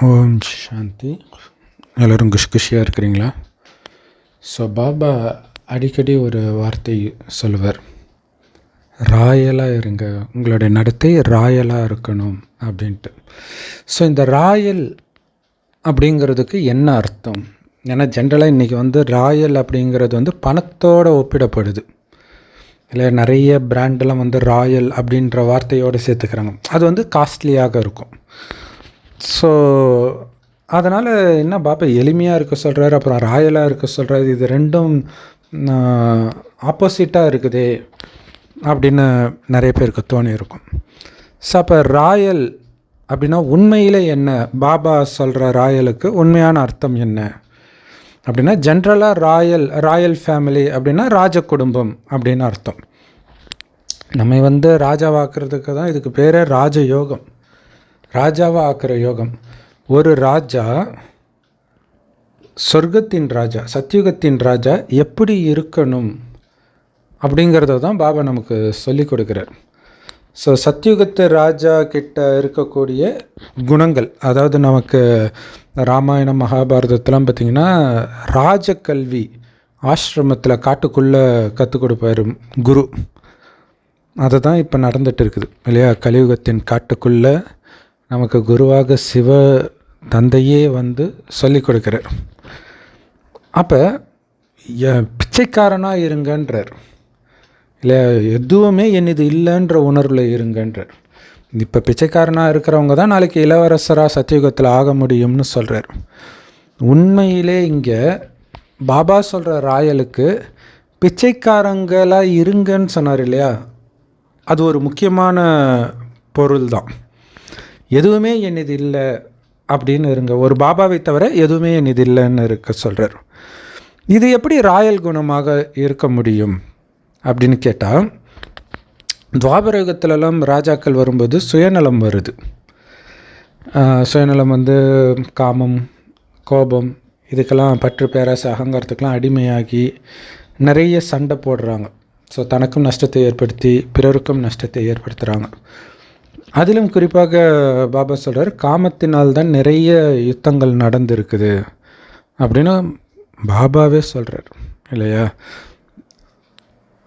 ஓம் சாந்தி. எல்லோரும் குஷ் குஷியாக இருக்கிறீங்களா? ஸோ பாபா அடிக்கடி ஒரு வார்த்தை சொல்லுவார். ராயலாக இருங்க உங்களுடைய நடத்தை ராயலாக இருக்கணும் அப்படின்ட்டு. ஸோ இந்த ராயல் அப்படிங்கிறதுக்கு என்ன அர்த்தம்? ஏன்னா ஜென்ரலாக இன்றைக்கி வந்து ராயல் அப்படிங்கிறது வந்து பணத்தோடு ஒப்பிடப்படுது. இல்லை நிறைய பிராண்டெலாம் வந்து ராயல் அப்படின்ற வார்த்தையோடு சேர்த்துக்கிறாங்க. அது வந்து காஸ்ட்லியாக இருக்கும். ஸோ அதனால் என்ன பாப்பா எளிமையாக இருக்க சொல்கிறாரு அப்புறம் ராயலாக இருக்க சொல்கிறாரு இது ரெண்டும் ஆப்போசிட்டாக இருக்குதே அப்படின்னு நிறைய பேருக்கு தோணியிருக்கும் ஸோ அப்போ ராயல் அப்படின்னா உண்மையில் என்ன? பாபா சொல்கிற ராயலுக்கு உண்மையான அர்த்தம் என்ன? அப்படின்னா ஜென்ரலாக ராயல் ராயல் ஃபேமிலி அப்படின்னா ராஜ குடும்பம் அப்படின்னு அர்த்தம். நம்ம வந்து ராஜாவாக்குறதுக்கு தான் இதுக்கு பேரே ராஜயோகம். ராஜாவாக ஆக்கிற யோகம். ஒரு ராஜா சொர்க்கத்தின் ராஜா சத்யுகத்தின் ராஜா எப்படி இருக்கணும் அப்படிங்கிறத தான் பாபா நமக்கு சொல்லிக் கொடுக்குறார். ஸோ சத்யுகத்து ராஜா கிட்ட இருக்கக்கூடிய குணங்கள் அதாவது நமக்கு ராமாயணம் மகாபாரதத்தெலாம் பார்த்திங்கன்னா ராஜக்கல்வி ஆசிரமத்தில் காட்டுக்குள்ளே கற்றுக் கொடுப்பார் குரு. அதை தான் இப்போ நடந்துகிட்டு இருக்குது இல்லையா? கலியுகத்தின் காட்டுக்குள்ளே நமக்கு குருவாக சிவ தந்தையே வந்து சொல்லி கொடுக்குறார். அப்போ பிச்சைக்காரனாக இருங்கன்றார். இல்லை எதுவுமே என் இது இல்லைன்ற உணர்வில் இருங்கன்றார். இப்போ பிச்சைக்காரனாக இருக்கிறவங்க தான் நாளைக்கு இளவரசராக சத்தியுகத்தில் ஆக முடியும்னு சொல்கிறார் உண்மையிலே இங்கே பாபா சொல்கிற ராயலுக்கு பிச்சைக்காரங்களாக இருங்கன்னு சொன்னார் இல்லையா? அது ஒரு முக்கியமான பொருள் தான் எதுவுமே என் இது இல்லை அப்படின்னு இருங்க. ஒரு பாபாவை தவிர எதுவுமே என் இது இல்லைன்னு இருக்க சொல்கிறார் இது எப்படி ராயல் குணமாக இருக்க முடியும் அப்படின்னு கேட்டால் துவாபரகத்திலலாம் ராஜாக்கள் வரும்போது சுயநலம் வருது. சுயநலம் வந்து காமம் கோபம் இதுக்கெல்லாம் பற்று பேராசை அகங்காரத்துக்கெலாம் அடிமையாகி நிறைய சண்டை போடுறாங்க. ஸோ தனக்கும் நஷ்டத்தை ஏற்படுத்தி பிறருக்கும் நஷ்டத்தை ஏற்படுத்துகிறாங்க அதிலும் குறிப்பாக பாபா சொல்கிறார் காமத்தினால் தான் நிறைய யுத்தங்கள் நடந்திருக்குது அப்படின்னு பாபாவே சொல்கிறார் இல்லையா?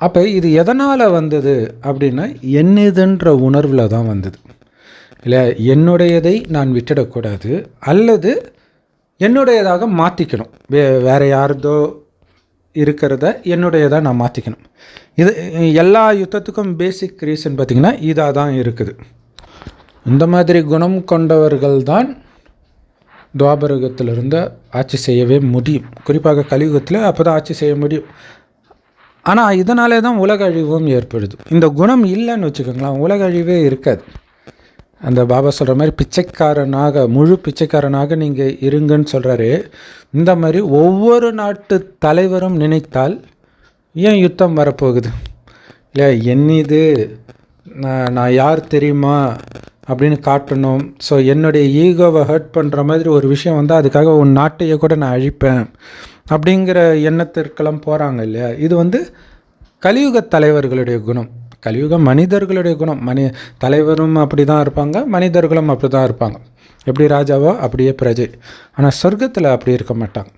அப்போ இது எதனால் வந்தது அப்படின்னா என்னதுன்ற உணர்வில் தான் வந்தது இல்லை என்னுடையதை நான் விட்டுடக்கூடாது அல்லது என்னுடையதாக மாற்றிக்கணும் வே வேறு யாரதோ இருக்கிறத என்னுடையதாக நான் மாற்றிக்கணும் இது எல்லா யுத்தத்துக்கும் பேசிக் ரீசன் பார்த்திங்கன்னா இதாக தான் இருக்குது. இந்த மாதிரி குணம் கொண்டவர்கள் தான் துவாபரகத்திலிருந்து ஆட்சி செய்யவே முடியும். குறிப்பாக கலியுகத்தில் அப்போ தான் ஆட்சி செய்ய முடியும். ஆனால் இதனாலே தான் உலக அழிவும் ஏற்படுது. இந்த குணம் இல்லைன்னு வச்சுக்கோங்களேன் உலக அழிவே இருக்காது. அந்த பாபா சொல்கிற மாதிரி பிச்சைக்காரனாக முழு பிச்சைக்காரனாக நீங்கள் இருங்கன்னு சொல்கிறாரு இந்த மாதிரி ஒவ்வொரு நாட்டு தலைவரும் நினைத்தால் ஏன் யுத்தம் வரப்போகுது? இல்லை என்னது? நான் யார் தெரியுமா? அப்படின்னு காட்டணும். ஸோ என்னுடைய ஈகோவை ஹர்ட் பண்ணுற மாதிரி ஒரு விஷயம் வந்து அதுக்காக உன் நாட்டையே கூட நான் அழிப்பேன். அப்படிங்கிற எண்ணத்திற்கெல்லாம் போகிறாங்க இல்லையா? இது வந்து கலியுக தலைவர்களுடைய குணம். கலியுக மனிதர்களுடைய குணம். மனி தலைவரும் அப்படி தான் இருப்பாங்க மனிதர்களும் அப்படி தான் இருப்பாங்க. எப்படி ராஜாவோ அப்படியே பிரஜை. ஆனால் சொர்க்கத்தில் அப்படி இருக்க மாட்டாங்க.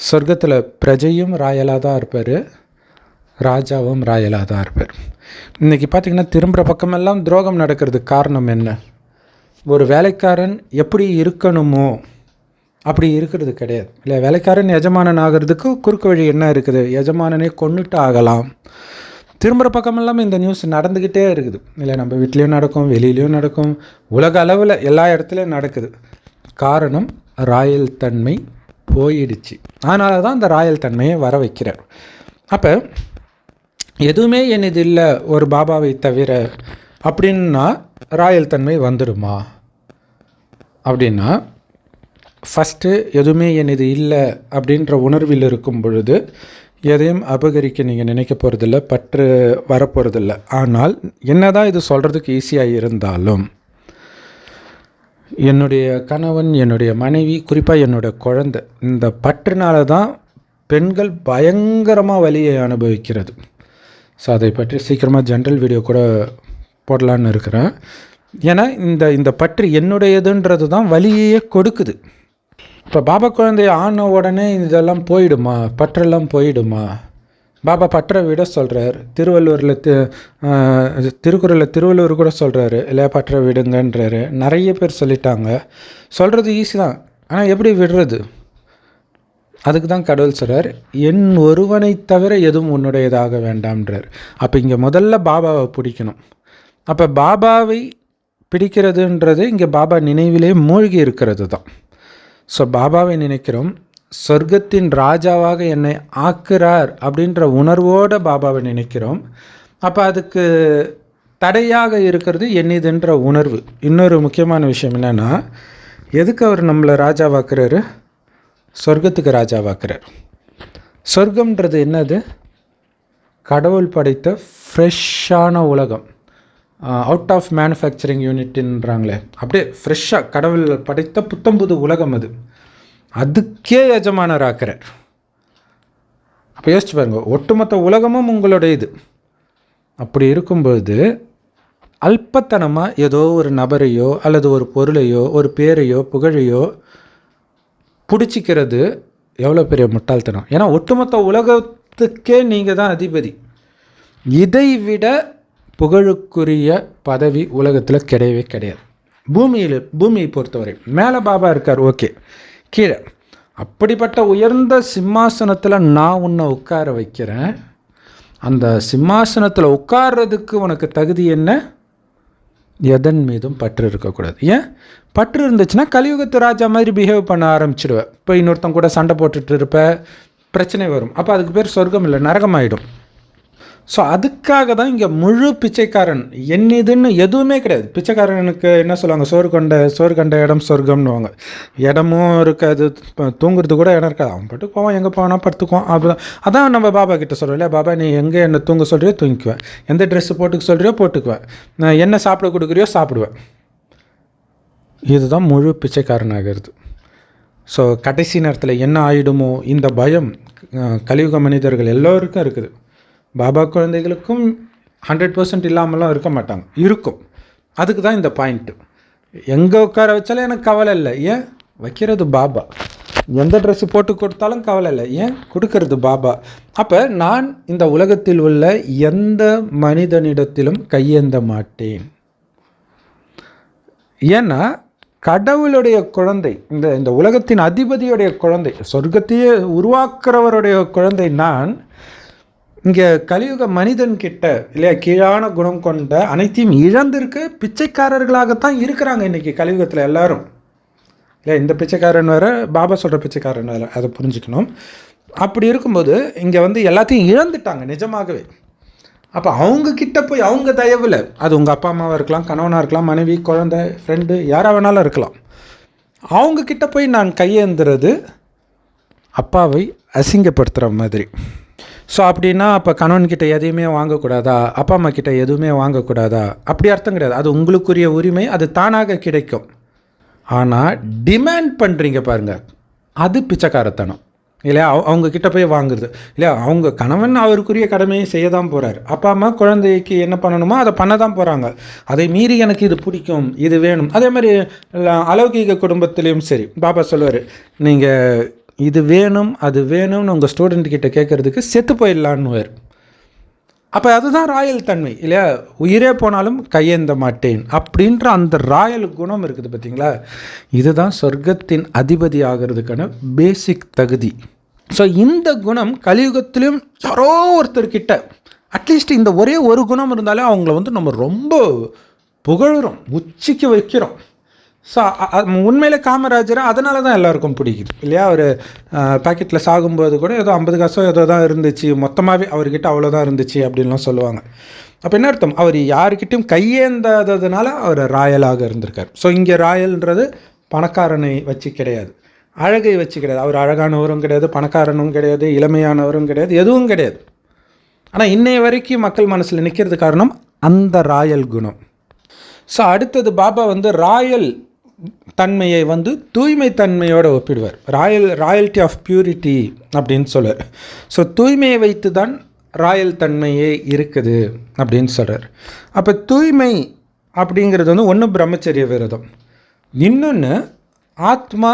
சொர்க்கத்தில் பிரஜையும் ராயலாக தான் இருப்பார். ராஜாவும் ராயலாக தான் இருப்பார் இன்றைக்கி பார்த்திங்கன்னா திரும்புகிற பக்கமெல்லாம் துரோகம் நடக்கிறதுக்கு காரணம் என்ன? ஒரு வேலைக்காரன் எப்படி இருக்கணுமோ அப்படி இருக்கிறது கிடையாது. இல்லை வேலைக்காரன் எஜமானன் ஆகிறதுக்கு குறுக்கு வழி என்ன இருக்குது? எஜமானனே கொண்டுட்டு ஆகலாம். திரும்புகிற பக்கமெல்லாம் இந்த நியூஸ் நடந்துக்கிட்டே இருக்குது. இல்லை நம்ம வீட்லேயும் நடக்கும் வெளியிலையும் நடக்கும் உலக அளவில் எல்லா இடத்துலையும் நடக்குது. காரணம் ராயல் தன்மை போயிடுச்சு. அதனால தான் அந்த ராயல் தன்மையை வர வைக்கிறார். அப்போ எதுவுமே எனது இல்லை ஒரு பாபாவை தவிர அப்படின்னா ராயல் தன்மை வந்துடுமா அப்படின்னா ஃபஸ்ட்டு எதுவுமே எனது இல்லை அப்படின்ற உணர்வில் இருக்கும் பொழுது எதையும் அபகரிக்க நீங்கள் நினைக்க போகிறதில்ல பற்று வரப்போகிறதில்ல ஆனால் என்ன தான் இது சொல்கிறதுக்கு ஈஸியாக இருந்தாலும் என்னுடைய கணவன் என்னுடைய மனைவி குறிப்பாக என்னுடைய குழந்தை இந்த பற்றுனால தான் பெண்கள் பயங்கரமாக வலியை அனுபவிக்கிறது. ஸோ அதை பற்றி சீக்கிரமாக ஜென்ரல் வீடியோ கூட போடலான்னு இருக்கிறேன். ஏன்னா இந்த இந்த பற்று என்னுடையதுன்றது தான் வழியே கொடுக்குது. இப்போ பாபா குழந்தைய ஆன உடனே இதெல்லாம் போயிடுமா? பற்றெல்லாம் போயிடுமா? பாபா பற்றை விட சொல்கிறார் திருவள்ளுவரில் தி திருக்குறளில் திருவள்ளுவர் கூட சொல்கிறாரு இல்லையா பற்றை விடுங்கன்றாரு. நிறைய பேர் சொல்லிட்டாங்க. சொல்கிறது ஈஸி தான். ஆனால் எப்படி விடுறது? அதுக்கு தான் கடவுள் சொல்கிறார் என் ஒருவனை தவிர எதுவும் உன்னுடையதாக வேண்டாம்ன்றார். அப்போ இங்கே முதல்ல பாபாவை பிடிக்கணும். அப்போ பாபாவை பிடிக்கிறதுன்றது இங்கே பாபா நினைவிலே மூழ்கி இருக்கிறது தான் ஸோ பாபாவை நினைக்கிறோம் சொர்க்கத்தின் ராஜாவாக என்னை ஆக்குறார் அப்படின்ற உணர்வோடு பாபாவை நினைக்கிறோம். அப்போ அதுக்கு தடையாக இருக்கிறது என்னதுன்ற உணர்வு. இன்னொரு முக்கியமான விஷயம் என்னென்னா எதுக்கு அவர் நம்மளை ராஜாவாக்குறாரு? சொர்க்கத்துக்கு ராஜாவாக்குறார். சொர்க்கம்ன்றது என்னது? கடவுள் படைத்த ஃப்ரெஷ்ஷான உலகம். அவுட் ஆஃப் மேனுஃபேக்சரிங் யூனிட்ன்றாங்களே அப்படியே ஃப்ரெஷ்ஷாக கடவுள் படைத்த புத்தம்புது உலகம் அது. அதுக்கே எஜமானர் ஆக்கிறார் அப்போ யோசிச்சு பாருங்க ஒட்டுமொத்த உலகமும் உங்களுடைய இது அப்படி இருக்கும்போது அல்பத்தனமாக ஏதோ ஒரு நபரையோ அல்லது ஒரு பொருளையோ ஒரு பேரையோ புகழையோ பிடிச்சிக்கிறது எவ்வளோ பெரிய முட்டாள்தனம்? ஏன்னா ஒட்டுமொத்த உலகத்துக்கே நீங்கள் தான் அதிபதி. இதை விட புகழுக்குரிய பதவி உலகத்தில் கிடையவே கிடையாது. பூமியில் பூமியை பொறுத்தவரை. மேலே பாபா இருக்கார் ஓகே. கீழே. அப்படிப்பட்ட உயர்ந்த சிம்மாசனத்தில் நான் உன்னை உட்கார வைக்கிறேன். அந்த சிம்மாசனத்தில் உட்கார்றதுக்கு உனக்கு தகுதி என்ன? எதன் மீதும் பற்று இருக்கக்கூடாது. ஏன்? பற்று இருந்துச்சுன்னா கலியுகத்து ராஜா மாதிரி பிஹேவ் பண்ண ஆரம்பிச்சிடுவேன் இப்போ இன்னொருத்தன் கூட சண்டை போட்டுட்டு இருப்ப பிரச்சனை வரும். அப்போ அதுக்கு பேர் சொர்க்கம் இல்லை நரகம் ஆகிடும் ஸோ அதுக்காக தான் இங்கே முழு பிச்சைக்காரன். என்னதுன்னு எதுவுமே கிடையாது. பிச்சைக்காரனுக்கு என்ன சொல்லுவாங்க? சோறு கொண்ட சோறு கண்ட இடம் சொர்க்கம்னுவாங்க இடமும் இருக்காது. இப்போ தூங்குறது கூட இடம் இருக்காது. அவன் பாட்டு போவான். எங்கே போவானா படுத்துக்குவான். அப்படிதான் அதான் நம்ம பாபா கிட்ட சொல்கிறோம் இல்லையா? பாபா நீ எங்கே என்ன தூங்க சொல்கிறியோ தூங்கிக்குவேன் எந்த ட்ரெஸ்ஸு போட்டுக்க சொல்கிறியோ போட்டுக்குவேன் நான் என்ன சாப்பிட கொடுக்குறியோ சாப்பிடுவேன் இதுதான் முழு பிச்சைக்காரனாகிறது ஸோ கடைசி நேரத்தில் என்ன ஆகிடுமோ இந்த பயம் கலியுக மனிதர்கள் எல்லோருக்கும் இருக்குது. பாபா குழந்தைகளுக்கும் ஹண்ட்ரட் பர்சன்ட் இல்லாமலாம் இருக்க மாட்டாங்க. இருக்கும். அதுக்கு தான் இந்த பாயிண்ட்டு எங்கே உட்கார வச்சாலும் எனக்கு கவலை இல்லை. ஏன்? வைக்கிறது பாபா. எந்த ட்ரெஸ்ஸு போட்டு கொடுத்தாலும் கவலை இல்லை. ஏன்? கொடுக்கறது பாபா. அப்போ நான் இந்த உலகத்தில் உள்ள எந்த மனிதனிடத்திலும் கையேந்த மாட்டேன். ஏன்னா கடவுளுடைய குழந்தை இந்த இந்த உலகத்தின் அதிபதியுடைய குழந்தை சொர்க்கத்தையே உருவாக்குறவருடைய குழந்தை நான் இங்கே கலியுக மனிதன் கிட்ட இல்லையா கீழான குணம் கொண்ட அனைத்தையும் இழந்திருக்கு பிச்சைக்காரர்களாகத்தான் இருக்கிறாங்க இன்னைக்கு கலியுகத்தில் எல்லாரும். இல்லையா இந்த பிச்சைக்காரன் வேற பாபா சொல்கிற பிச்சைக்காரன் வேற அதை புரிஞ்சுக்கணும். அப்படி இருக்கும்போது இங்கே வந்து எல்லாத்தையும் இழந்துட்டாங்க நிஜமாகவே. அப்போ அவங்க கிட்ட போய் அவங்க தயவில் அது உங்கள் அப்பா அம்மாவாக இருக்கலாம் கணவனாக இருக்கலாம் மனைவி குழந்தை ஃப்ரெண்டு யாராக வேணாலும் இருக்கலாம். அவங்க கிட்ட போய் நான் கையேந்துறது அப்பாவை அசிங்கப்படுத்துகிற மாதிரி. ஸோ அப்படின்னா அப்போ கணவன்கிட்ட எதையுமே வாங்கக்கூடாதா? அப்பா அம்மா கிட்ட எதுவுமே வாங்கக்கூடாதா? அப்படி அர்த்தம் கிடையாது. அது உங்களுக்குரிய உரிமை அது தானாக கிடைக்கும். ஆனால் டிமாண்ட் பண்ணுறீங்க பாருங்கள் அது பிச்சைக்காரத்தனம். இல்லையா? அவ- அவங்க கிட்ட போய் வாங்குறது. இல்லையா? அவங்க கணவன் அவருக்குரிய கடமையை செய்ய தான் போகிறார் அப்பா அம்மா குழந்தைக்கு என்ன பண்ணணுமோ அதை பண்ண தான் போகிறாங்க அதை மீறி எனக்கு இது பிடிக்கும் இது வேணும். அதே மாதிரி அலௌகீக அலௌகிக குடும்பத்திலையும் சரி. பாபா சொல்லுவார் நீங்கள் இது வேணும் அது வேணும்னு உங்கள் ஸ்டூடெண்ட் கிட்ட கேட்குறதுக்கு செத்து போயிடலான்னுவார் அப்போ அதுதான் ராயல் தன்மை இல்லையா? உயிரே போனாலும் கையேந்த மாட்டேன் அப்படின்ற அந்த ராயல் குணம் இருக்குது பார்த்தீங்களா? இதுதான் சொர்க்கத்தின் அதிபதி ஆகிறதுக்கான பேசிக் தகுதி. ஸோ இந்த குணம் கலியுகத்திலும் யாரோ ஒருத்தர்கிட்ட அட்லீஸ்ட் இந்த ஒரே ஒரு குணம் இருந்தாலே அவங்கள வந்து நம்ம ரொம்ப புகழுறோம் உச்சிக்கு வைக்கிறோம். ஸோ உண்மையில் காமராஜர் அதனால தான் எல்லாருக்கும் பிடிக்குது. இல்லையா? அவர் பாக்கெட்டில் சாகும்போது கூட ஏதோ ஐம்பது காசோ ஏதோ தான் இருந்துச்சு. மொத்தமாகவே அவர்கிட்ட அவ்வளோதான் இருந்துச்சு அப்படின்லாம் சொல்லுவாங்க. அப்போ என்ன அர்த்தம்? அவர் யாருக்கிட்டையும் கையேந்தாததுனால அவர் ராயலாக இருந்திருக்கார். ஸோ இங்கே ராயல்ன்றது பணக்காரனை வச்சு கிடையாது. அழகை வச்சு கிடையாது. அவர் அழகானவரும் கிடையாது பணக்காரனும் கிடையாது இளமையானவரும் கிடையாது எதுவும் கிடையாது. ஆனால் இன்னைய வரைக்கும் மக்கள் மனசில் நிற்கிறது காரணம் அந்த ராயல் குணம். ஸோ அடுத்தது பாபா வந்து ராயல் தன்மையை வந்து தூய்மை தன்மையோடு ஒப்பிடுவார். ராயல் ராயல்ட்டி ஆஃப் பியூரிட்டி அப்படின்னு சொல்லுவார் ஸோ தூய்மையை வைத்து தான் ராயல் தன்மையே இருக்குது அப்படின்னு சொல்கிறார் அப்போ தூய்மை அப்படிங்கிறது வந்து ஒன்று பிரம்மச்சரிய விரதம். இன்னொன்று ஆத்மா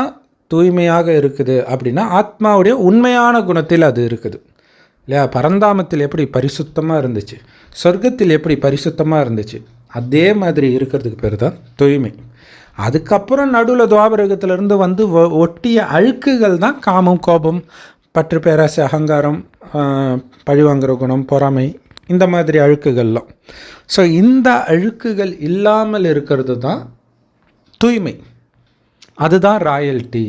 தூய்மையாக இருக்குது அப்படின்னா ஆத்மாவுடைய உண்மையான குணத்தில் அது இருக்குது. இல்லையா? பரந்தாமத்தில் எப்படி பரிசுத்தமாக இருந்துச்சு? சொர்க்கத்தில் எப்படி பரிசுத்தமாக இருந்துச்சு? அதே மாதிரி இருக்கிறதுக்கு பேர் தான் தூய்மை. அதுக்கப்புறம் நடுவில் துவாபரகத்திலிருந்து வந்து ஒ- ஒட்டிய அழுக்குகள் தான் காமம் கோபம் பற்று பேராசை அகங்காரம் பழிவாங்குற குணம் பொறாமை இந்த மாதிரி அழுக்குகள்லாம். ஸோ இந்த அழுக்குகள் இல்லாமல் இருக்கிறது தான் தூய்மை. அதுதான் ராயல்ட்டி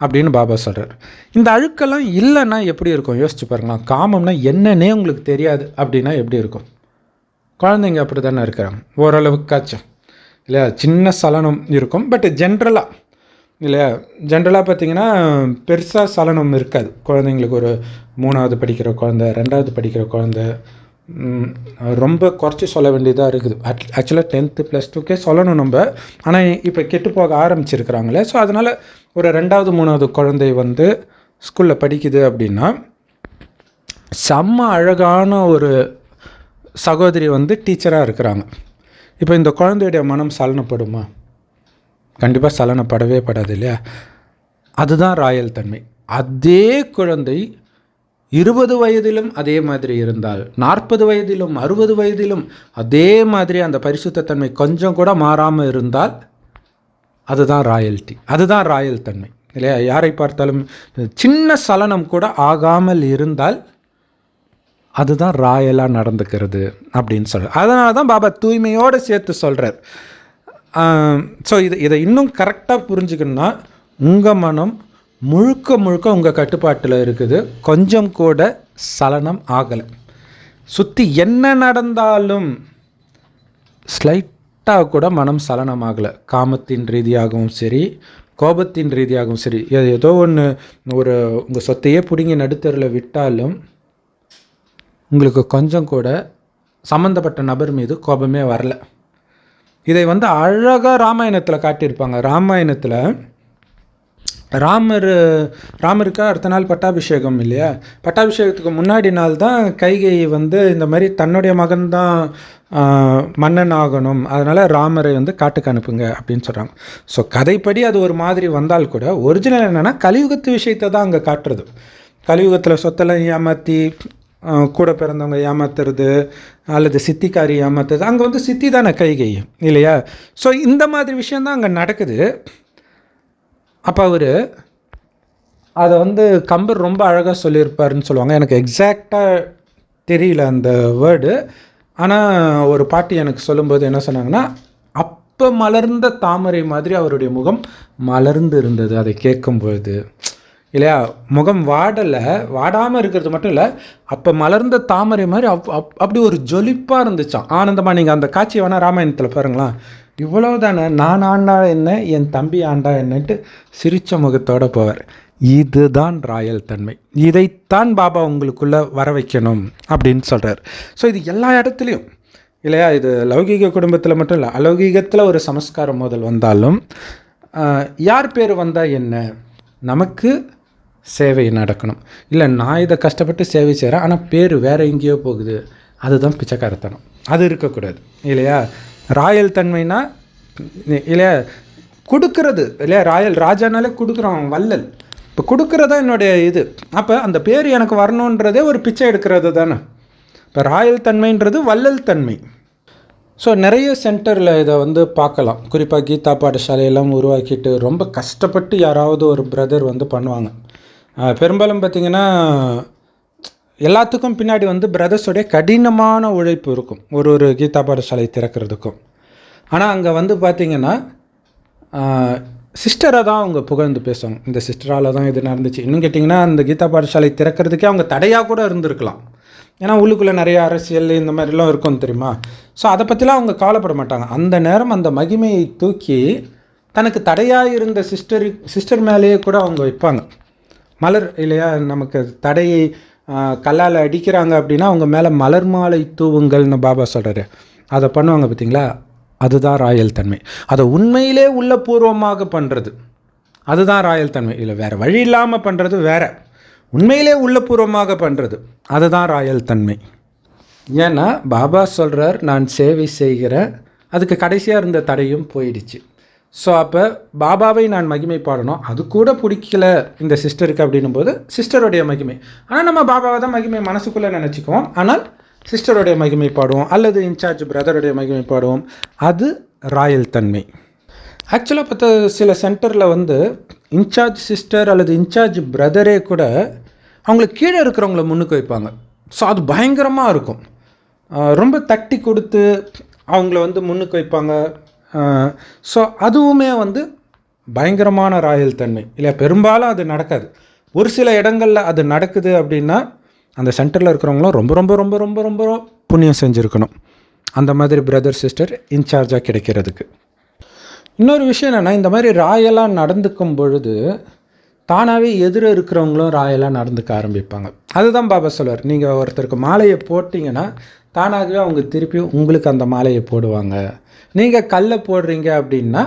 அப்படின்னு பாபா சொல்கிறார் இந்த அழுக்கெல்லாம் இல்லைன்னா எப்படி இருக்கும்? யோசிச்சு பாருங்களேன். காமம்னா என்னன்னே உங்களுக்கு தெரியாது அப்படின்னா எப்படி இருக்கும்? குழந்தைங்க அப்படி தானே இருக்கிறாங்க. ஓரளவுக்காச்சும். இல்லையா? சின்ன சலனம் இருக்கும். பட் ஜென்ரலாக இல்லையா? ஜென்ரலாக பார்த்தீங்கன்னா பெருசாக சலனம் இருக்காது. குழந்தைங்களுக்கு ஒரு மூணாவது படிக்கிற குழந்தை ரெண்டாவது படிக்கிற குழந்தை ரொம்ப குறைச்சி சொல்ல வேண்டியதாக இருக்குது. ஆக்சுவலாக டென்த்து ப்ளஸ் டூக்கே சொல்லணும் நம்ம. ஆனால் இப்போ கெட்டு போக ஆரம்பிச்சிருக்கிறாங்களே. ஸோ அதனால் ஒரு ரெண்டாவது மூணாவது குழந்தை வந்து ஸ்கூலில் படிக்குது அப்படின்னா செம்ம அழகான ஒரு சகோதரி வந்து டீச்சராக இருக்கிறாங்க. இப்போ இந்த குழந்தையுடைய மனம் சலனப்படுமா? கண்டிப்பாக சலனப்படவே படாது இல்லையா? அதுதான் ராயல் தன்மை. அதே குழந்தை இருபது வயதிலும் அதே மாதிரி இருந்தால் நாற்பது வயதிலும் அறுபது வயதிலும் அதே மாதிரி அந்த பரிசுத்தத்தன்மை கொஞ்சம் கூட மாறாமல் இருந்தால் அதுதான் ராயல்ட்டி. அதுதான் ராயல் தன்மை இல்லையா? யாரை பார்த்தாலும் சின்ன சலனம் கூட ஆகாமல் இருந்தால் அதுதான் ராயலாக நடந்துக்கிறது அப்படின்னு சொல்கிறார் அதனால தான் பாபா தூய்மையோடு சேர்த்து சொல்கிறார் ஸோ இது இதை இன்னும் கரெக்டாக புரிஞ்சுக்கணும்னா உங்கள் மனம் முழுக்க முழுக்க உங்கள் கட்டுப்பாட்டில் இருக்குது. கொஞ்சம் கூட சலனம் ஆகலை. சுற்றி என்ன நடந்தாலும் ஸ்லைட்டாக கூட மனம் சலனமாகலை காமத்தின் ரீதியாகவும் சரி கோபத்தின் ரீதியாகவும் சரி. ஏதோ ஒன்று ஒரு உங்கள் சொத்தையே பிடுங்கி நடுத்தரில் விட்டாலும் உங்களுக்கு கொஞ்சம் கூட சம்மந்தப்பட்ட நபர் மீது கோபமே வரல. இதை வந்து அழகாக ராமாயணத்தில் காட்டியிருப்பாங்க. ராமாயணத்தில் ராமர் ராமருக்கு அடுத்த நாள் பட்டாபிஷேகம் இல்லையா? பட்டாபிஷேகத்துக்கு முன்னாடி நாள் தான் கைகை வந்து இந்த மாதிரி தன்னுடைய மகன் தான் மன்னன் ஆகணும். அதனால் ராமரை வந்து காட்டுக்கு அனுப்புங்க அப்படின்னு சொல்கிறாங்க ஸோ கதைப்படி அது ஒரு மாதிரி வந்தால் கூட ஒரிஜினல் என்னென்னா கலியுகத்து விஷயத்தை தான் அங்கே காட்டுறது. கலியுகத்தில் சொத்தெல்லாம் ஏமாற்றி கூட பிறந்தவங்க ஏமாத்துறது அல்லது சித்திக்காரி ஏமாத்துறது அங்கே வந்து சித்தி தானே கைகை இல்லையா? ஸோ இந்த மாதிரி விஷயந்தான் அங்கே நடக்குது. அப்போ அவர் அதை வந்து கம்பர் ரொம்ப அழகாக சொல்லியிருப்பாருன்னு சொல்லுவாங்க. எனக்கு எக்ஸாக்டாக தெரியல அந்த வேர்டு ஆனால் ஒரு பாட்டி எனக்கு சொல்லும்போது என்ன சொன்னாங்கன்னா அப்போ மலர்ந்த தாமரை மாதிரி அவருடைய முகம் மலர்ந்து இருந்தது. அதை கேட்கும்பொழுது இல்லையா? முகம் வாடலை வாடாமல் இருக்கிறது மட்டும் இல்லை அப்போ மலர்ந்த தாமரை மாதிரி அப் அப் அப்படி ஒரு ஜொலிப்பாக இருந்துச்சான் ஆனந்தமாக நீங்கள் அந்த காட்சியை வேணால் ராமாயணத்தில் பாருங்களேன். இவ்வளவு தானே நான் ஆண்டா என்ன என் தம்பி ஆண்டா என்னன்ட்டு சிரிச்ச முகத்தோடு போவார். இதுதான் ராயல் தன்மை. இதைத்தான் பாபா உங்களுக்குள்ள வர வைக்கணும் அப்படின்னு சொல்கிறார் ஸோ இது எல்லா இடத்துலையும் இல்லையா? இது லௌகீக குடும்பத்தில் மட்டும் இல்லை அலௌகீகத்தில் ஒரு சமஸ்காரம் முதல் வந்தாலும் யார் பேர் வந்தால் என்ன? நமக்கு சேவை நடக்கணும். இல்லை நான் இதை கஷ்டப்பட்டு சேவை செய்கிறேன் ஆனால் பேர் வேறு எங்கேயோ போகுது. அதுதான் பிச்சைக்காரத்தனம். அது இருக்கக்கூடாது. இல்லையா? ராயல் தன்மைனா இல்லையா? கொடுக்கறது. இல்லையா? ராயல் ராஜானாலே கொடுக்குறான் வள்ளல். இப்போ கொடுக்கறதா என்னுடைய இது. அப்போ அந்த பேர் எனக்கு வரணுன்றதே ஒரு பிச்சை எடுக்கிறது தானே. இப்போ ராயல் தன்மைன்றது வள்ளல் தன்மை. ஸோ நிறைய சென்டரில் இதை வந்து பார்க்கலாம். குறிப்பாக கீதா பாடசாலையெல்லாம் உருவாக்கிட்டு ரொம்ப கஷ்டப்பட்டு யாராவது ஒரு பிரதர் வந்து பண்ணுவாங்க. பெரும்பாலும் பார்த்தீங்கன்னா எல்லாத்துக்கும் பின்னாடி வந்து பிரதர்ஸோடைய கடினமான உழைப்பு இருக்கும். ஒரு ஒரு கீதா பாடசாலை திறக்கிறதுக்கும். ஆனால் அங்கே வந்து பார்த்திங்கன்னா சிஸ்டரை தான் அவங்க புகழ்ந்து பேசுவாங்க. இந்த சிஸ்டரால் தான் இது நடந்துச்சு. இன்னும் கேட்டிங்கன்னா அந்த கீதா பாடசாலை திறக்கிறதுக்கே அவங்க தடையாக கூட இருந்திருக்கலாம். ஏன்னா உள்ளுக்குள்ளே நிறைய அரசியல் இந்த மாதிரிலாம் இருக்கும் தெரியுமா? ஸோ அதை பற்றிலாம் அவங்க கவலைப்பட மாட்டாங்க. அந்த நேரம் அந்த மகிமையை தூக்கி தனக்கு தடையாக இருந்த சிஸ்டரு சிஸ்டர் மேலேயே கூட அவங்க வைப்பாங்க. மலர் இல்லையா? நமக்கு தடையை கல்லால் அடிக்கிறாங்க அப்படின்னா அவங்க மேலே மலர் மாலை தூவுங்கள்னு பாபா சொல்கிறாரு அதை பண்ணுவாங்க பார்த்தீங்களா அதுதான் ராயல் தன்மை. அதை உண்மையிலே உள்ளபூர்வமாக பண்ணுறது அதுதான் ராயல் தன்மை. இல்லை வேறு வழி இல்லாமல் பண்ணுறது வேற. உண்மையிலே உள்ளபூர்வமாக பண்ணுறது அதுதான் ராயல் தன்மை. ஏன்னா பாபா சொல்கிறார் நான் சேவை செய்கிறேன். அதுக்கு கடைசியாக இருந்த தடையும் போயிடுச்சு. ஸோ அப்போ பாபாவை நான் மகிமை பாடணும். அது கூட பிடிக்கல இந்த சிஸ்டருக்கு அப்படின்னும் போது சிஸ்டருடைய மகிமை. ஆனால் நம்ம பாபாவை தான் மகிமை மனசுக்குள்ளே நினச்சிக்குவோம். ஆனால் சிஸ்டருடைய மகிமை பாடுவோம். அல்லது இன்சார்ஜ் பிரதருடைய மகிமை பாடுவோம். அது ராயல் தன்மை. ஆக்சுவலாக பார்த்தா சில சென்டரில் வந்து இன்சார்ஜ் சிஸ்டர் அல்லது இன்சார்ஜ் பிரதரே கூட அவங்களுக்கு கீழே இருக்கிறவங்கள முன்னுக்கு வைப்பாங்க. ஸோ அது பயங்கரமாக இருக்கும். ரொம்ப தட்டி கொடுத்து அவங்கள வந்து முன்னுக்கு வைப்பாங்க. ஸோ அதுவுமே வந்து பயங்கரமான ராயல் தன்மை. இல்லை பெரும்பாலும் அது நடக்காது. ஒரு சில இடங்களில் அது நடக்குது அப்படின்னா அந்த சென்டரில் இருக்கிறவங்களும் ரொம்ப ரொம்ப ரொம்ப ரொம்ப ரொம்ப புண்ணியம் செஞ்சுருக்கணும். அந்த மாதிரி பிரதர் சிஸ்டர் இன்சார்ஜாக கிடைக்கிறதுக்கு. இன்னொரு விஷயம் என்னென்னா இந்த மாதிரி ராயலாக நடந்துக்கும் பொழுது தானாகவே எதிர இருக்கிறவங்களும் ராயலாக நடந்துக்க ஆரம்பிப்பாங்க. அதுதான் பாபா சொல்வார் நீங்கள் ஒருத்தருக்கு மாலையை போட்டிங்கன்னா தானாகவே அவங்க திருப்பி உங்களுக்கு அந்த மாலையை போடுவாங்க. நீங்கள் கல்லை போடுறீங்க அப்படின்னா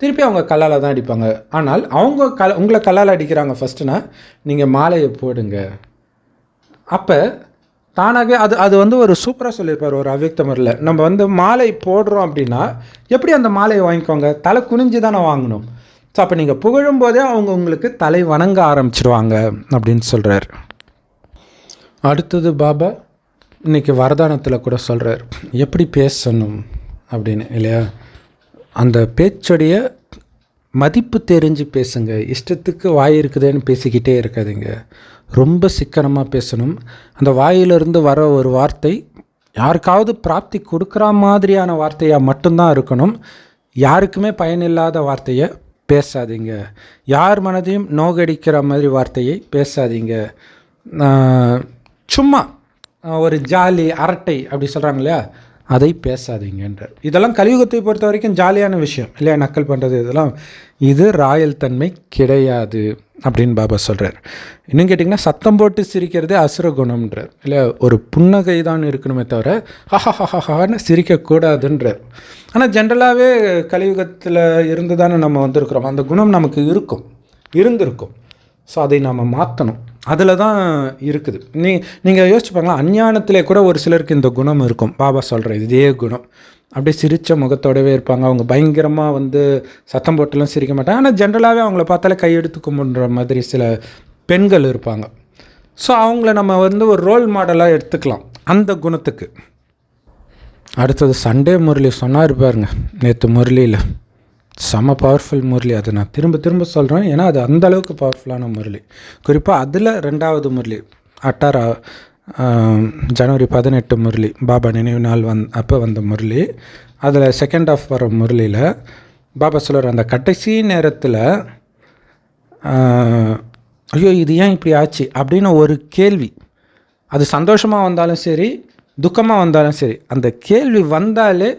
திருப்பி அவங்க கல்லால் தான் அடிப்பாங்க. ஆனால் அவங்க கல் உங்களை கல்லால் அடிக்கிறாங்க ஃபஸ்ட்டுனா நீங்கள் மாலையை போடுங்க. அப்போ தானாகவே அது அது வந்து ஒரு சூப்பராக சொல்லியிருப்பார் ஒரு அவ்யக்த நம்ம வந்து மாலை போடுறோம் அப்படின்னா எப்படி அந்த மாலையை வாங்கிக்கோங்க? தலை குனிஞ்சு தானே வாங்கணும். ஸோ அப்போ நீங்கள் புகழும் போதே அவங்க உங்களுக்கு தலை வணங்க ஆரம்பிச்சிருவாங்க அப்படின்னு சொல்கிறார் அடுத்தது பாபா இன்றைக்கி வரதானத்தில் கூட சொல்கிறார் எப்படி பேசணும்? அப்படின்னு இல்லையா? அந்த பேச்சுடைய மதிப்பு தெரிஞ்சு பேசுங்க. இஷ்டத்துக்கு வாய் இருக்குதேன்னு பேசிக்கிட்டே இருக்காதீங்க. ரொம்ப சிக்கனமாக பேசணும். அந்த வாயிலிருந்து வர ஒரு வார்த்தை யாருக்காவது பிராப்தி கொடுக்குற மாதிரியான வார்த்தையாக மட்டும்தான் இருக்கணும். யாருக்குமே பயனில்லாத வார்த்தையை பேசாதீங்க. யார் மனதையும் நோகடிக்கிற மாதிரி வார்த்தையை பேசாதீங்க. சும்மா ஒரு ஜாலி அரட்டை அப்படி சொல்கிறாங்க இல்லையா? அதை பேசாதீங்கன்றார். இதெல்லாம் கலியுகத்தை பொறுத்த வரைக்கும் ஜாலியான விஷயம். இல்லையா? நக்கல் பண்ணுறது இதெல்லாம். இது ராயல் தன்மை கிடையாது அப்படின்னு பாபா சொல்கிறார் இன்னும் கேட்டிங்கன்னா சத்தம் போட்டு சிரிக்கிறதே அசுர குணம்ன்றார். இல்லை ஒரு புன்னகை தான் இருக்கணுமே தவிர ஹஹஹஹான்னு சிரிக்கக்கூடாதுன்றார். ஆனால் ஜென்ரலாகவே கலியுகத்தில் இருந்து தானே நம்ம வந்திருக்கிறோம். அந்த குணம் நமக்கு இருக்கும். இருந்திருக்கும். ஸோ அதை நாம் மாற்றணும் அதில் தான் இருக்குது. நீ நீங்கள் யோசிச்சு பாருங்களா அஞ்ஞானத்திலே கூட ஒரு சிலருக்கு இந்த குணம் இருக்கும். பாபா சொல்கிற இதே குணம். அப்படியே சிரித்த முகத்தோடவே இருப்பாங்க. அவங்க பயங்கரமாக வந்து சத்தம் போட்டுலாம் சிரிக்க மாட்டாங்க. ஆனால் ஜென்ரலாகவே அவங்கள பார்த்தாலே கையெடுத்து கும்பிடுற மாதிரி சில பெண்கள் இருப்பாங்க. ஸோ அவங்கள நம்ம வந்து ஒரு ரோல் மாடலாக எடுத்துக்கலாம். அந்த குணத்துக்கு. அடுத்தது சண்டே முரளி சொன்னார் பாருங்க நேற்று முரளியில். செம பவர்ஃபுல் முரளி. அதை நான் திரும்ப திரும்ப சொல்கிறேன் ஏன்னா அது அந்த அளவுக்கு பவர்ஃபுல்லான முரளி. குறிப்பாக அதில் ரெண்டாவது முரளி. அட்டாரா ஜனவரி பதினெட்டு முரளி. பாபா நினைவு நாள் வந் அப்போ வந்த முரளி. அதில் செகண்ட் ஆஃப் வர முரளியில் பாபா சொல்கிறார் அந்த கடைசி நேரத்தில் ஐயோ இது ஏன் இப்படி ஆச்சு? அப்படின்னு ஒரு கேள்வி. அது சந்தோஷமாக வந்தாலும் சரி துக்கமாக வந்தாலும் சரி அந்த கேள்வி வந்தாலே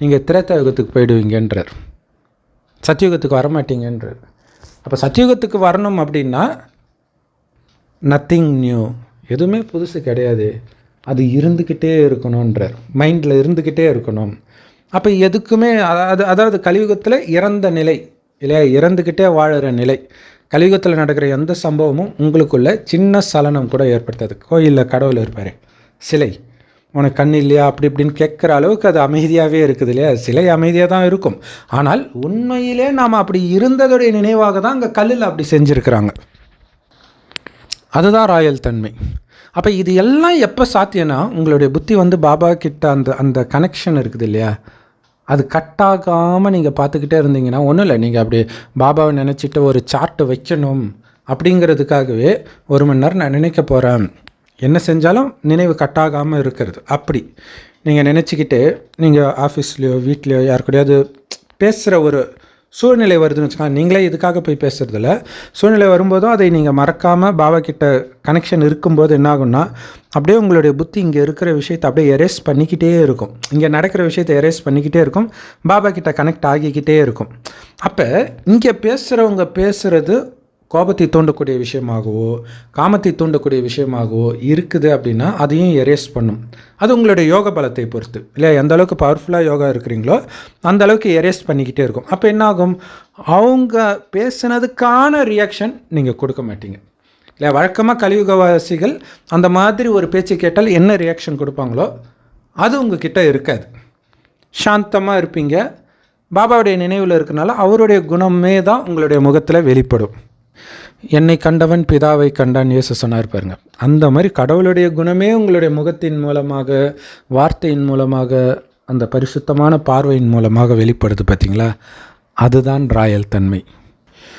நீங்கள் திரேத்தா யுகத்துக்கு போயிடுவீங்கன்றார். சத்தியுகத்துக்கு வரமாட்டீங்கன்றார் அப்போ சத்தியுகத்துக்கு வரணும் அப்படின்னா நத்திங் நியூ எதுவுமே புதுசு கிடையாது. அது இருந்துக்கிட்டே இருக்கணுன்றார் மைண்டில் இருந்துக்கிட்டே இருக்கணும். அப்போ எதுக்குமே அதாவது அதாவது கலியுகத்தில் இறந்த நிலை இல்லையா? இறந்துக்கிட்டே வாழுற நிலை. கலியுகத்தில் நடக்கிற எந்த சம்பவமும் உங்களுக்குள்ள சின்ன சலனம் கூட ஏற்படுத்தாது. கோயிலில் கடவுள் இருப்பார். சிலை. உனக்கு கண் இல்லையா? அப்படி இப்படின்னு கேட்குற அளவுக்கு அது அமைதியாகவே இருக்குது இல்லையா? சிலை அமைதியாக தான் இருக்கும். ஆனால் உண்மையிலே நாம் அப்படி இருந்ததுடைய நினைவாக தான் அங்கே கல்லில் அப்படி செஞ்சுருக்கிறாங்க. அதுதான் ராயல் தன்மை. அப்போ இது எல்லாம் எப்போ சாத்தியம்னா உங்களுடைய புத்தி வந்து பாபா கிட்ட அந்த அந்த கனெக்ஷன் இருக்குது இல்லையா? அது கட் ஆகாமல் நீங்கள் பார்த்துக்கிட்டே இருந்தீங்கன்னா ஒன்றும் இல்லை. நீங்கள் அப்படி பாபாவை நினச்சிட்டு ஒரு சார்ட்டு வைக்கணும் அப்படிங்கிறதுக்காகவே ஒரு மணி நேரம் நான் நினைக்க போகிறேன் என்ன செஞ்சாலும் நினைவு கட்டாகாமல் இருக்கிறது. அப்படி. நீங்கள் நினச்சிக்கிட்டு நீங்கள் ஆஃபீஸ்லேயோ வீட்லேயோ யாருக்கூடையாவது பேசுகிற ஒரு சூழ்நிலை வருதுன்னு வச்சுக்கோங்க. நீங்களே இதுக்காக போய் பேசுகிறதில்ல சூழ்நிலை வரும்போதும் அதை நீங்கள் மறக்காமல் பாபா கிட்ட கனெக்ஷன் இருக்கும்போது என்ன ஆகும்னா அப்படியே உங்களுடைய புத்தி இங்கே இருக்கிற விஷயத்தை அப்படியே எரேஸ் பண்ணிக்கிட்டே இருக்கும். இங்கே நடக்கிற விஷயத்தை எரேஸ் பண்ணிக்கிட்டே இருக்கும். பாபா கிட்ட கனெக்ட் ஆகிக்கிட்டே இருக்கும். அப்போ இங்கே பேசுகிறவங்க பேசுகிறது கோபத்தை தூண்டக்கூடிய விஷயமாகவோ காமத்தை தூண்டக்கூடிய விஷயமாகவோ இருக்குது அப்படின்னா அதையும் எரேஸ் பண்ணும். அது உங்களுடைய யோக பலத்தை பொறுத்து. இல்லையா? எந்த அளவுக்கு பவர்ஃபுல்லாக யோகா இருக்கிறீங்களோ அந்த அளவுக்கு எரேஸ் பண்ணிக்கிட்டே இருக்கும். அப்போ என்ன ஆகும் அவங்க பேசுனதுக்கான ரியாக்ஷன் நீங்கள் கொடுக்க மாட்டீங்க. இல்லை வழக்கமாக கலியுகவாசிகள் அந்த மாதிரி ஒரு பேச்சு கேட்டால் என்ன ரியாக்ஷன் கொடுப்பாங்களோ அது உங்ககிட்ட இருக்காது. சாந்தமாக இருப்பீங்க. பாபாவுடைய நினைவில் இருக்கனால அவருடைய குணமே தான் உங்களுடைய முகத்தில் வெளிப்படும். என்னை கண்டவன் பிதாவை கண்டான் இயேசு சொன்னார் பாருங்க. அந்த மாதிரி கடவுளுடைய குணமே உங்களுடைய முகத்தின் மூலமாக வார்த்தையின் மூலமாக அந்த பரிசுத்தமான பார்வையின் மூலமாக வெளிப்படுது பார்த்தீங்களா அதுதான் ராயல் தன்மை.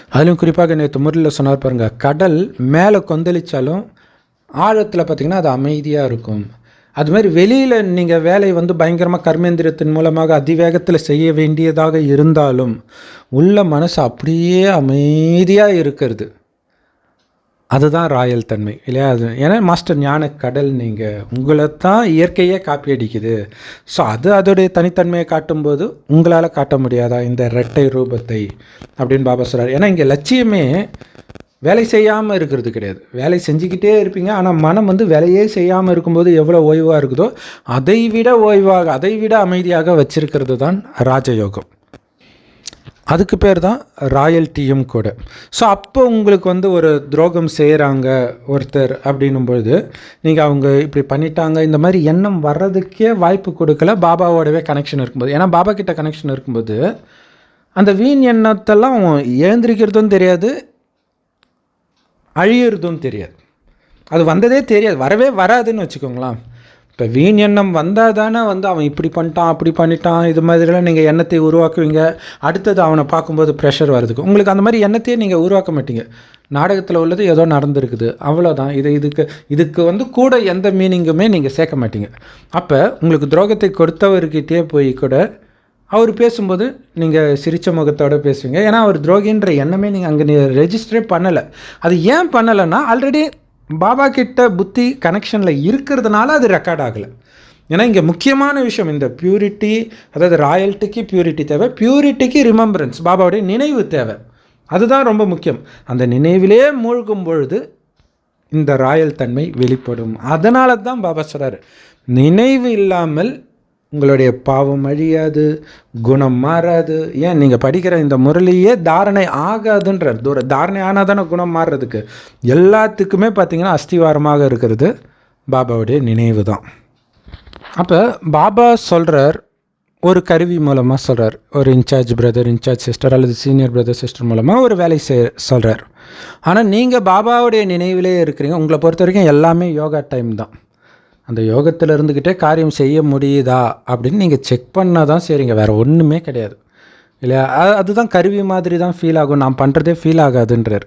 அதிலும் குறிப்பாக நேற்று முறையில் சொன்னார் பாருங்க கடல் மேலே கொந்தளித்தாலும் ஆழத்தில் பார்த்திங்கன்னா அது அமைதியாக இருக்கும். அது மாதிரி வெளியில் நீங்கள் வேலை வந்து பயங்கரமாக கர்மேந்திரத்தின் மூலமாக அதிவேகத்தில் செய்ய வேண்டியதாக இருந்தாலும் உள்ள மனசு அப்படியே அமைதியாக இருக்கிறது. அதுதான் ராயல் தன்மை இல்லையா? அது ஏன்னா மாஸ்டர் ஞான கடல் நீங்கள் உங்களை தான் இயற்கையே காப்பி அடிக்குது. ஸோ அது அதோடைய தனித்தன்மையை காட்டும்போது உங்களால் காட்ட முடியாதா இந்த இரட்டை ரூபத்தை அப்படின்னு பாபா சொல்கிறார் ஏன்னா இங்கே லட்சியமே வேலை செய்யாமல் இருக்கிறது கிடையாது. வேலை செஞ்சுக்கிட்டே இருப்பீங்க. ஆனால் மனம் வந்து வேலையே செய்யாமல் இருக்கும்போது எவ்வளோ ஓய்வாக இருக்குதோ அதை விட ஓய்வாக அதை விட அமைதியாக வச்சிருக்கிறது தான் ராஜயோகம். அதுக்கு பேர் தான் ராயல்ட்டியும் கூட. ஸோ அப்போ உங்களுக்கு வந்து ஒரு துரோகம் செய்கிறாங்க ஒருத்தர் அப்படின்னும்பொழுது நீங்கள் அவங்க இப்படி பண்ணிட்டாங்க இந்த மாதிரி எண்ணம் வர்றதுக்கே வாய்ப்பு கொடுக்கல பாபாவோடவே கனெக்ஷன் இருக்கும்போது. ஏன்னா பாபா கிட்ட கனெக்ஷன் இருக்கும்போது அந்த வீண் எண்ணத்தெல்லாம் எழுந்திருக்கிறதும் தெரியாது அழியிறதும் தெரியாது. அது வந்ததே தெரியாது வரவே வராதுன்னு வச்சுக்கோங்களேன். இப்போ வீண் எண்ணம் வந்தால் தானே வந்து அவன் இப்படி பண்ணிட்டான் அப்படி பண்ணிட்டான் இது மாதிரிலாம் நீங்கள் எண்ணத்தை உருவாக்குவீங்க. அடுத்தது அவனை பார்க்கும்போது ப்ரெஷர் வருதுக்கு உங்களுக்கு அந்த மாதிரி எண்ணத்தையே நீங்கள் உருவாக்க மாட்டீங்க. நாடகத்தில் உள்ளது ஏதோ நடந்திருக்குது. அவ்வளோதான் இது இதுக்கு இதுக்கு வந்து கூட எந்த மீனிங்குமே நீங்கள் சேர்க்க மாட்டீங்க. அப்போ உங்களுக்கு துரோகத்தை கொடுத்தவர்கிட்டே போய் கூட அவர் பேசும்போது நீங்கள் சிரித்த முகத்தோடு பேசுவீங்க. ஏன்னா அவர் துரோகின்ற எண்ணமே நீங்கள் அங்கே ரெஜிஸ்டரே பண்ணலை. அது ஏன் பண்ணலைன்னா ஆல்ரெடி பாபா கிட்ட புத்தி கனெக்ஷனில் இருக்கிறதுனால அது ரெக்கார்ட் ஆகலை. ஏன்னா இங்கே முக்கியமான விஷயம் இந்த பியூரிட்டி அதாவது ராயல்ட்டிக்கு பியூரிட்டி தேவை பியூரிட்டிக்கு ரிமம்பரன்ஸ் பாபாவுடைய நினைவு தேவை. அதுதான் ரொம்ப முக்கியம். அந்த நினைவிலே மூழ்கும் பொழுது இந்த ராயல் தன்மை வெளிப்படும். அதனால தான் பாபா சொல்கிறார் நினைவு இல்லாமல் உங்களுடைய பாவம் அழியாது குணம் மாறாது. ஏன்? நீங்கள் படிக்கிற இந்த முரளியே தாரணை ஆகாதுன்றார். தூர தாரணை ஆனால் தானே குணம் மாறுறதுக்கு? எல்லாத்துக்குமே பார்த்திங்கன்னா அஸ்திவாரமாக இருக்கிறது பாபாவுடைய நினைவு தான். அப்போ பாபா சொல்கிறார் ஒரு கருவி மூலமாக சொல்கிறார் ஒரு இன்சார்ஜ் பிரதர் இன்சார்ஜ் சிஸ்டர் அல்லது சீனியர் பிரதர் சிஸ்டர் மூலமாக ஒரு வேலை செய் சொல்கிறார் ஆனால் நீங்கள் பாபாவுடைய நினைவிலே இருக்கிறீங்க உங்களை பொறுத்த வரைக்கும் எல்லாமே யோகா டைம் தான். அந்த யோகத்தில் இருந்துக்கிட்டே காரியம் செய்ய முடியுதா அப்படின்னு நீங்கள் செக் பண்ணால் தான் சரிங்க வேறு ஒன்றுமே கிடையாது. இல்லையா? அது அதுதான் கருவி மாதிரி தான் ஃபீல் ஆகும். நான் பண்ணுறதே ஃபீல் ஆகாதுன்றார்.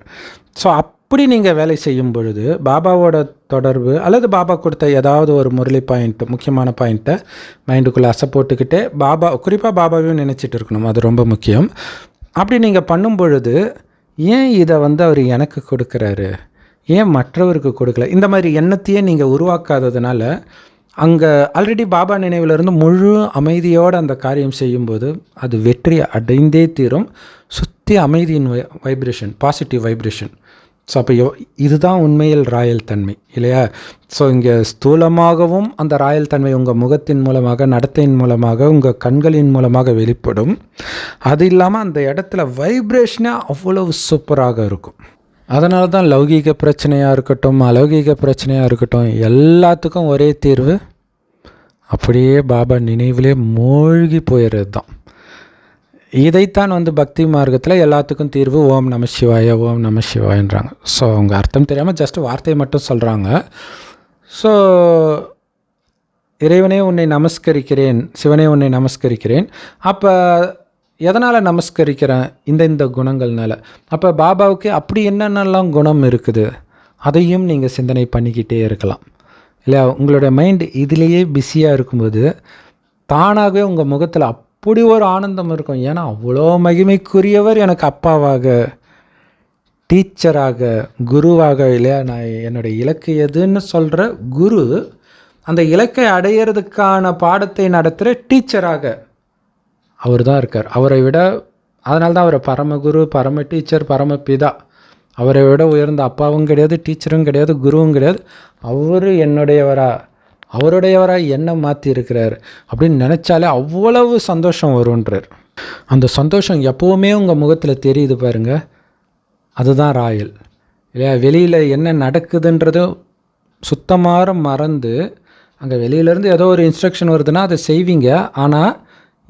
ஸோ அப்படி நீங்கள் வேலை செய்யும் பொழுது பாபாவோட தொடர்பு அல்லது பாபா கொடுத்த ஏதாவது ஒரு முரளி பாயிண்ட் முக்கியமான பாயிண்ட்டை மைண்டுக்குள்ளே அசை போட்டுக்கிட்டே பாபா குறிப்பாக பாபாவையும் நினச்சிட்டு இருக்கணும். அது ரொம்ப முக்கியம். அப்படி நீங்கள் பண்ணும் பொழுது ஏன் இதை வந்து அவர் எனக்கு கொடுக்குறாரு? ஏன் மற்றவருக்கு கொடுக்கல? இந்த மாதிரி எண்ணத்தையே நீங்கள் உருவாக்காததுனால அங்கே ஆல்ரெடி பாபா நினைவிலிருந்து முழு அமைதியோடு அந்த காரியம் செய்யும்போது அது வெற்றி அடைந்தே தீரும். சுற்றி அமைதியின் வைப்ரேஷன் பாசிட்டிவ் வைப்ரேஷன் ஸோ அப்போ எவ் இதுதான் உண்மையில் ராயல் தன்மை இல்லையா? ஸோ இங்கே ஸ்தூலமாகவும் அந்த ராயல் தன்மை உங்கள் முகத்தின் மூலமாக நடத்தையின் மூலமாக உங்கள் கண்களின் மூலமாக வெளிப்படும். அது இல்லாமல் அந்த இடத்துல வைப்ரேஷனே அவ்வளவு சூப்பராக இருக்கும். அதனால தான் லௌகீக பிரச்சனையாக இருக்கட்டும் அலௌகீக பிரச்சனையாக இருக்கட்டும் எல்லாத்துக்கும் ஒரே தீர்வு அப்படியே பாபா நினைவிலே மூழ்கி போயிடுறது தான் இதைத்தான் வந்து பக்தி மார்க்கத்தில் எல்லாத்துக்கும் தீர்வு ஓம் நம சிவாய ஓம் நம சிவாயன்றாங்க. ஸோ அவங்க அர்த்தம் தெரியாமல் ஜஸ்ட் வார்த்தையை மட்டும் சொல்கிறாங்க ஸோ இறைவனே உன்னை நமஸ்கரிக்கிறேன் சிவனே உன்னை நமஸ்கரிக்கிறேன். அப்போ எதனால் நமஸ்கரிக்கிறேன்? இந்த இந்த குணங்கள்னால. அப்போ பாபாவுக்கு அப்படி என்னென்னலாம் குணம் இருக்குது? அதையும் நீங்கள் சிந்தனை பண்ணிக்கிட்டே இருக்கலாம். இல்லையா? உங்களுடைய மைண்ட் இதிலேயே பிஸியாக இருக்கும்போது தானாகவே உங்கள் முகத்தில் அப்படி ஒரு ஆனந்தம் இருக்கும். ஏன்னா அவ்வளோ மகிமைக்குரியவர் எனக்கு அப்பாவாக டீச்சராக குருவாக இல்லையா? நான் என்னுடைய இலக்கு எதுன்னு சொல்கிற குரு அந்த இலக்கை அடையிறதுக்கான பாடத்தை நடத்துகிற டீச்சராக அவர் தான் இருக்கார். அவரை விட அதனால தான் அவரை பரமகுரு பரம டீச்சர் பரமபிதா அவரை விட உயர்ந்த அப்பாவும் கிடையாது டீச்சரும் கிடையாது குருவும் கிடையாது. அவர் என்னுடையவரா? அவருடையவராக என்ன மாற்றி இருக்கிறார் அப்படின்னு நினச்சாலே அவ்வளவு சந்தோஷம் வருன்றார் அந்த சந்தோஷம் எப்போவுமே உங்கள் முகத்தில் தெரியுது பாருங்க. அதுதான் ராயல். இல்லையா? வெளியில் என்ன நடக்குதுன்றது சுத்தமாக மறந்து அங்கே வெளியிலேருந்து ஏதோ ஒரு இன்ஸ்ட்ரக்ஷன் வருதுன்னா அதை செய்வீங்க. ஆனால்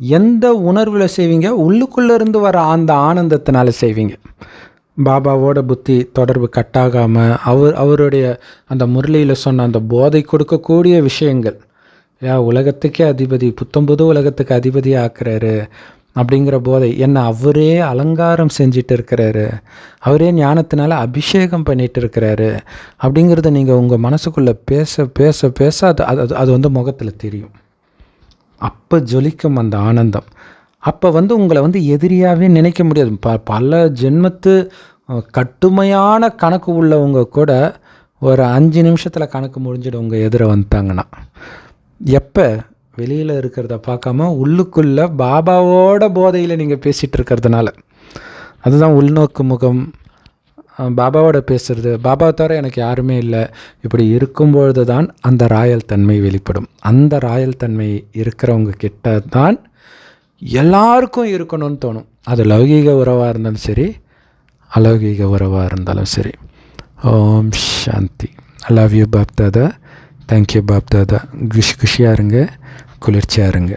எந்த உணர்வில் செய்வீங்க? உள்ளுக்குள்ளேருந்து வர அந்த ஆனந்தத்தினால செய்வீங்க. பாபாவோட புத்தி தொடர்பு கட்டாகாமல் அவர் அவருடைய அந்த முரளியில் சொன்ன அந்த போதை கொடுக்கக்கூடிய விஷயங்கள். ஏ உலகத்துக்கே அதிபதி புத்தம்புது உலகத்துக்கு அதிபதி ஆக்குறாரு அப்படிங்கிற போதை. என்ன அவரே அலங்காரம் செஞ்சிட்டு இருக்கிறாரு. அவரே ஞானத்தினால அபிஷேகம் பண்ணிட்டு இருக்கிறாரு அப்படிங்கிறத நீங்கள் உங்கள் மனசுக்குள்ளே பேச பேச பேச அது அது அது வந்து முகத்தில் தெரியும். அப்போ ஜொலிக்கும் அந்த ஆனந்தம். அப்போ வந்து உங்களை வந்து எதிரியாகவே நினைக்க முடியாது. ப பல ஜென்மத்து கட்டுமையான கணக்கு உள்ளவங்க கூட ஒரு அஞ்சு நிமிஷத்தில் கணக்கு முடிஞ்சிடும் உங்கள் எதிரை வந்துட்டாங்கன்னா. எப்போ? வெளியில் இருக்கிறத பார்க்காம உள்ளுக்குள்ளே பாபாவோட போதையில் நீங்கள் பேசிகிட்டு இருக்கிறதுனால. அதுதான் உள்நோக்கு முகம் பாபாவோட பேசுறது பாபா தவிர எனக்கு யாருமே இல்லை. இப்படி இருக்கும்பொழுது தான் அந்த ராயல் தன்மை வெளிப்படும். அந்த ராயல் தன்மை இருக்கிறவங்க கிட்ட தான் எல்லாருக்கும் இருக்கணும்னு தோணும். அது லௌகீக உறவாக இருந்தாலும் சரி அலௌகீக உறவாக இருந்தாலும் சரி. ஓம் சாந்தி. Love you Bapdada thank you Bapdada குஷி குஷியாக இருங்க குளிர்ச்சியாக இருங்க.